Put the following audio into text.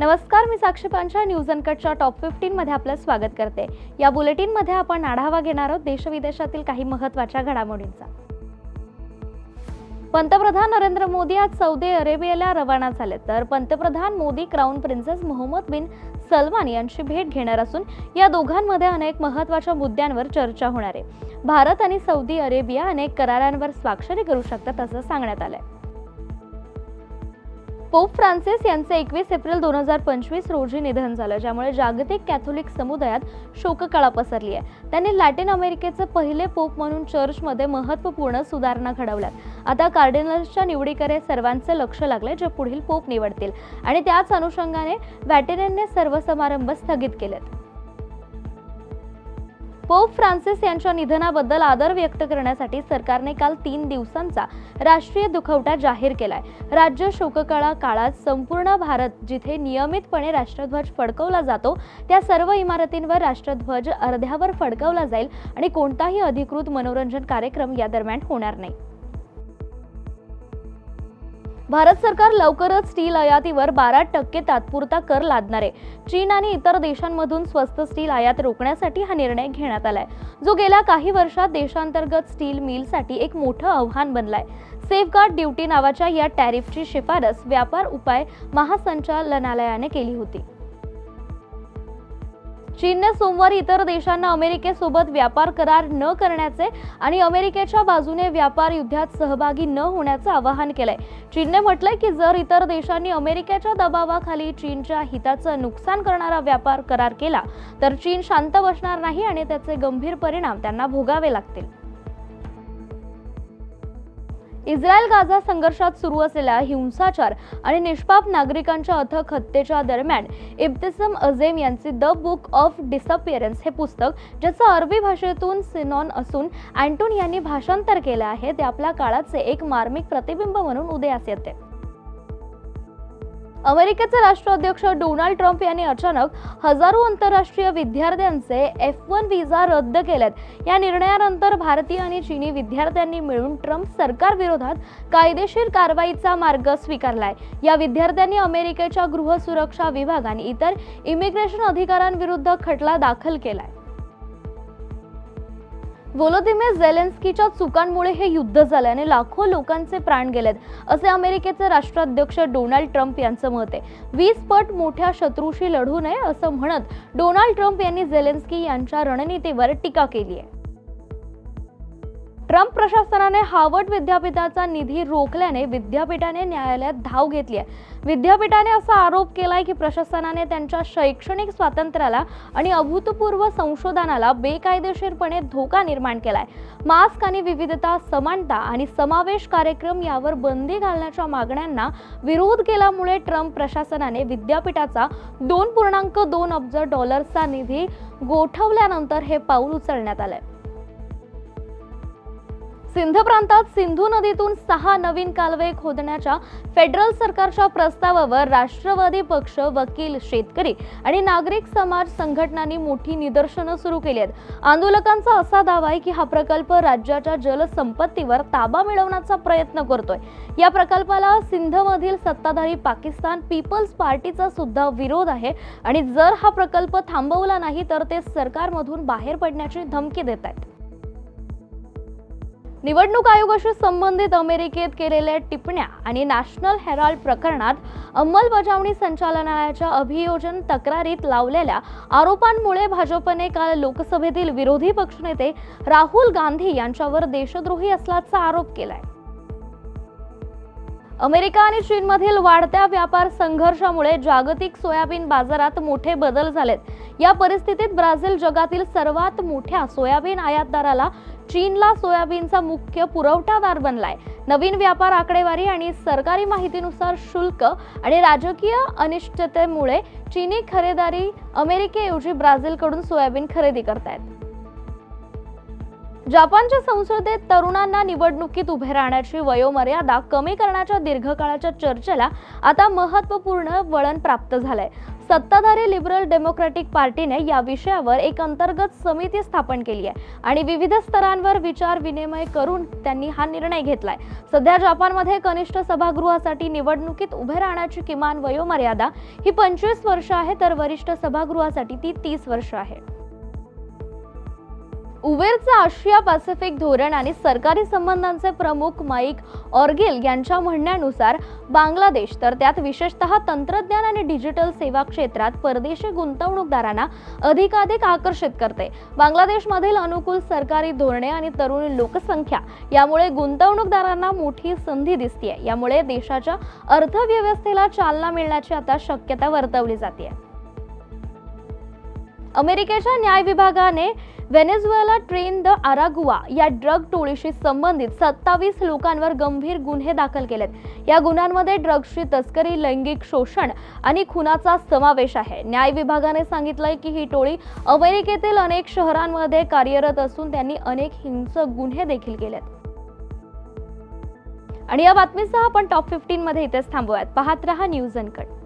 नमस्कार मी साक्षी पांचा न्यूज अनकटच्या टॉप फिफ्टीन मध्ये आपलं स्वागत करते. या बुलेटिनमध्ये आपण आढावा घेणार आहोत देशविदेशातील काही महत्त्वाच्या घडामोडींचा. पंतप्रधान नरेंद्र मोदी आज सौदी अरेबियाला रवाना झाले. तर पंतप्रधान Modi crown princess Mohammed bin Salman यांची भेट घेणार असून या दोघांमध्ये अनेक महत्त्वाच्या मुद्द्यांवर चर्चा होणार आहे. भारत आणि सौदी अरेबिया अनेक करारांवर स्वाक्षरी करू शकतात असं सांगण्यात आलंय. पोप फ्रान्सिस यांचं एकवीस एप्रिल दोन हजार पंचवीस रोजी निधन झालं ज्यामुळे जागतिक कॅथोलिक समुदायात शोककळा पसरली आहे. त्यांनी लॅटिन अमेरिकेचं पहिले पोप म्हणून चर्चमध्ये महत्त्वपूर्ण सुधारणा घडवल्यात. आता कार्डिनल्सच्या निवडीकडे सर्वांचं लक्ष लागले जे पुढील पोप निवडतील. आणि त्याच अनुषंगाने व्हॅटिनने सर्व समारंभ स्थगित केलेत. पोप फ्रान्सिस यांच्या निधनाबद्दल आदर व्यक्त करण्यासाठी सरकारने काल तीन दिवसांचा राष्ट्रीय दुखवटा जाहीर केलाय. राज्य शोककळा काळात संपूर्ण भारत जिथे नियमितपणे राष्ट्रध्वज फडकवला जातो त्या सर्व इमारतींवर राष्ट्रध्वज अर्ध्यावर फडकवला जाईल आणि कोणताही अधिकृत मनोरंजन कार्यक्रम या दरम्यान होणार नाही. भारत सरकार लवकरच स्टील आयातीवर बारा टक्के तात्पुरता कर लादणार आहे. चीन आणि इतर देशांमधून स्वस्त स्टील आयात रोखण्यासाठी हा निर्णय घेण्यात आलाय. जो गेल्या काही वर्षात देशांतर्गत स्टील मिलसाठी एक मोठं आव्हान बनलाय. सेफगार्ड ड्युटी नावाच्या या टॅरिफची शिफारस व्यापार उपाय महासंचालनालयाने केली होती. चीनने सोमवारी इतर देशांना अमेरिकेसोबत व्यापार करार न करण्याचे आणि अमेरिकेच्या बाजूने व्यापार युद्धात सहभागी न होण्याचं आवाहन केलंय. चीनने म्हटलंय की जर इतर देशांनी अमेरिकेच्या दबावाखाली चीनच्या हिताचं नुकसान करणारा व्यापार करार केला तर चीन शांत बसणार नाही आणि त्याचे गंभीर परिणाम त्यांना भोगावे लागतील. इस्रायल गाझा संघर्षात सुरू असलेला हिंसाचार आणि निष्पाप नागरिकांच्या अथक हत्येच्या दरम्यान इब्तिसम अझेम यांचे द बुक ऑफ डिसअपिअरन्स हे पुस्तक ज्याचं अरबी भाषेतून सिनॉन असून अँटोन यांनी भाषांतर केलं आहे ते आपल्या काळाचे एक मार्मिक प्रतिबिंब म्हणून उदयास येते. अमेरिकेचे राष्ट्राध्यक्ष डोनाल्ड ट्रम्प यांनी अचानक हजारो आंतरराष्ट्रीय विद्यार्थ्यांचे एफ वन व्हिसा रद्द केलेत. या निर्णयानंतर भारतीय आणि चीनी विद्यार्थ्यांनी मिळून ट्रम्प सरकार विरोधात कायदेशीर कारवाईचा मार्ग स्वीकारलाय. या विद्यार्थ्यांनी अमेरिकेच्या गृह सुरक्षा विभाग आणि इतर इमिग्रेशन अधिकाऱ्यांविरुद्ध खटला दाखल केलाय. व्होलोदिमीर झेलेन्स्कीच्या चुकांमुळे हे युद्ध झाल्याने लाखो लोकांचे प्राण गेलेत असे अमेरिकेचे राष्ट्राध्यक्ष डोनाल्ड ट्रम्प यांचं मत आहे. वीस पट मोठ्या शत्रूशी लढू नये असं म्हणत डोनाल्ड ट्रम्प यांनी झेलेन्स्की यांच्या रणनीतीवर टीका केली आहे. ट्रम्प प्रशासनाने हार्वर्ड विद्यापीठाचा निधी रोखल्याने विद्यापीठाने न्यायालयात धाव घेतली आहे. विद्यापीठाने असा आरोप केलाय की प्रशासनाने त्यांच्या शैक्षणिक स्वातंत्र्याला आणि अभूतपूर्व संशोधनाला बेकायदेशीरपणे धोका निर्माण केलाय. मास्क आणि विविधता समानता आणि समावेश कार्यक्रम यावर बंदी घालण्याच्या मागण्यांना विरोध केल्यामुळे ट्रम्प प्रशासनाने विद्यापीठाचा दोन पूर्णांक दोन अब्ज डॉलर्सचा निधी गोठवल्यानंतर हे पाऊल उचलण्यात आलंय. सिंध प्रांतात सिंधू नदीतून सहा नवीन कालवे खोदण्याच्या फेडरल सरकारच्या प्रस्तावावर राष्ट्रवादी पक्ष वकील शेतकरी आणि नागरिक समाज संघटनांनी मोठी निदर्शनं सुरू केली आहेत. आंदोलकांचा असा दावा आहे की हा प्रकल्प राज्याच्या जलसंपत्तीवर ताबा मिळवण्याचा प्रयत्न करतोय. या प्रकल्पाला सिंधमधील सत्ताधारी पाकिस्तान पीपल्स पार्टीचा सुद्धा विरोध आहे आणि जर हा प्रकल्प थांबवला नाही तर ते सरकारमधून बाहेर पडण्याची धमकी देत आहेत. निवडणूक आयोगाशी संबंधित अमेरिकेत केलेल्या टिप्पण्या आणि नॅशनल हेराल्ड प्रकरणात अंमलबजावणी संचालनालयाच्या अभियोजन तक्रारीत लावलेल्या आरोपांमुळे भाजपने काल लोकसभेतील विरोधी पक्षनेते राहुल गांधी यांच्यावर देशद्रोही असल्याचा आरोप केलाय. अमेरिका आणि चीनमधील वाढत्या व्यापार संघर्षामुळे जागतिक सोयाबीन बाजारात मोठे बदल झालेत. या परिस्थितीत ब्राझील जगातील सर्वात मोठ्या सोयाबीन आयातदाराला चीनला सोयाबीनचा मुख्य पुरवठादार बनलाय. नवीन व्यापार आकडेवारी आणि सरकारी माहितीनुसार शुल्क आणि राजकीय अनिश्चिततेमुळे चीनी खरेदारी अमेरिकेऐवजी ब्राझीलकडून सोयाबीन खरेदी करतायत. जपानच्या संसदेत तरुणांना निवडणुकीत उभे राहण्याची वयोमर्यादा कमी करण्याच्या दीर्घकाळाच्या चर्चेला आता महत्त्वपूर्ण वळण प्राप्त झालंय. सत्ताधारी लिबरल डेमोक्रॅटिक पार्टीने या विषयावर एक अंतर्गत समिती स्थापन केली आहे आणि विविध स्तरांवर विचार विनिमय करून त्यांनी हा निर्णय घेतलाय. सध्या जपानमध्ये कनिष्ठ सभागृहासाठी निवडणुकीत उभे राहण्याची किमान वयोमर्यादा ही पंचवीस वर्ष आहे तर वरिष्ठ सभागृहासाठी ती तीस वर्ष आहे. उबेरचं आशिया पॅसिफिक धोरण आणि सरकारी संबंधांचे प्रमुख माईक ऑर्गिल यांच्या म्हणण्यानुसार बांगलादेश तर त्यात विशेषतः तंत्रज्ञान आणि डिजिटल सेवा क्षेत्रात परदेशी गुंतवणूकदारांना अधिकाधिक आकर्षित करते. बांगलादेशमधील अनुकूल सरकारी धोरणे आणि तरुण लोकसंख्या यामुळे गुंतवणूकदारांना मोठी संधी दिसते यामुळे देशाच्या अर्थव्यवस्थेला चालना मिळण्याची आता शक्यता वर्तवली जाते अमेरिकेच्या न्याय विभागाने व्हेनेझुएला ट्रेन द आरागुआ या ड्रग टोळीशी संबंधित सत्तावीस लोकांवर गंभीर गुन्हे दाखल केलेत. या गुन्ह्यांमध्ये ड्रग्सची तस्करी लैंगिक शोषण आणि खुनाचा समावेश आहे. न्याय विभागाने सांगितलंय की ही टोळी अमेरिकेतील अनेक शहरांमध्ये कार्यरत असून त्यांनी अनेक हिंसक गुन्हे देखील केलेत. आणि या बातमीसह आपण टॉप फिफ्टीन मध्ये इथेच थांबूयात. पाहत रहा न्यूज अनकट.